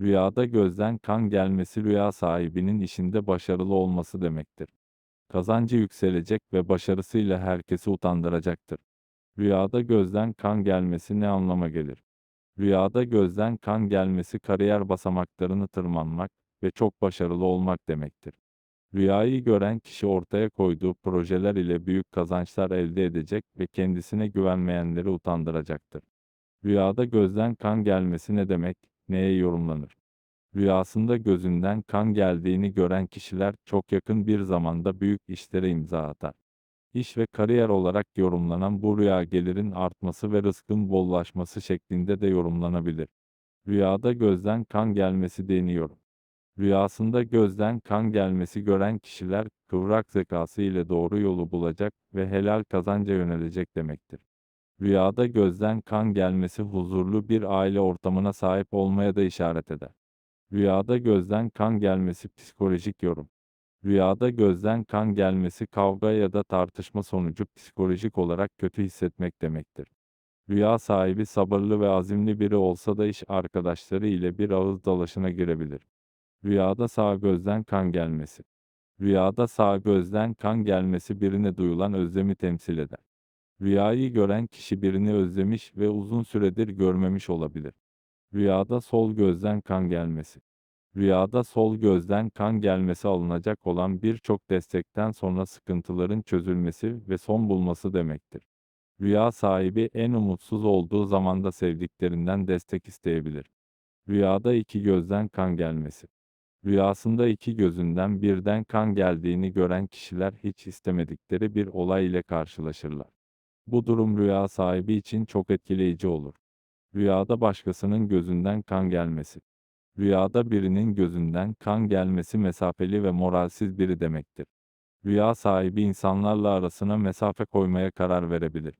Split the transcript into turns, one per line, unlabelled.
Rüyada gözden kan gelmesi rüya sahibinin işinde başarılı olması demektir. Kazancı yükselecek ve başarısıyla herkesi utandıracaktır. Rüyada gözden kan gelmesi ne anlama gelir? Rüyada gözden kan gelmesi kariyer basamaklarını tırmanmak ve çok başarılı olmak demektir. Rüyayı gören kişi ortaya koyduğu projeler ile büyük kazançlar elde edecek ve kendisine güvenmeyenleri utandıracaktır. Rüyada gözden kan gelmesi ne demek, neye yorumlanır? Rüyasında gözünden kan geldiğini gören kişiler çok yakın bir zamanda büyük işlere imza atar. İş ve kariyer olarak yorumlanan bu rüya gelirin artması ve rızkın bollaşması şeklinde de yorumlanabilir. Rüyada gözden kan gelmesi deniyor. Rüyasında gözden kan gelmesi gören kişiler kıvrak zekası ile doğru yolu bulacak ve helal kazanca yönelecek demektir. Rüyada gözden kan gelmesi huzurlu bir aile ortamına sahip olmaya da işaret eder. Rüyada gözden kan gelmesi psikolojik yorum. Rüyada gözden kan gelmesi kavga ya da tartışma sonucu psikolojik olarak kötü hissetmek demektir. Rüya sahibi sabırlı ve azimli biri olsa da iş arkadaşları ile bir ağız dalaşına girebilir. Rüyada sağ gözden kan gelmesi. Rüyada sağ gözden kan gelmesi birine duyulan özlemi temsil eder. Rüyayı gören kişi birini özlemiş ve uzun süredir görmemiş olabilir. Rüyada sol gözden kan gelmesi. Rüyada sol gözden kan gelmesi alınacak olan birçok destekten sonra sıkıntıların çözülmesi ve son bulması demektir. Rüya sahibi en umutsuz olduğu zamanda sevdiklerinden destek isteyebilir. Rüyada iki gözden kan gelmesi. Rüyasında iki gözünden birden kan geldiğini gören kişiler hiç istemedikleri bir olay ile karşılaşırlar. Bu durum rüya sahibi için çok etkileyici olur. Rüyada başkasının gözünden kan gelmesi. Rüyada birinin gözünden kan gelmesi mesafeli ve moralsiz biri demektir. Rüya sahibi insanlarla arasına mesafe koymaya karar verebilir.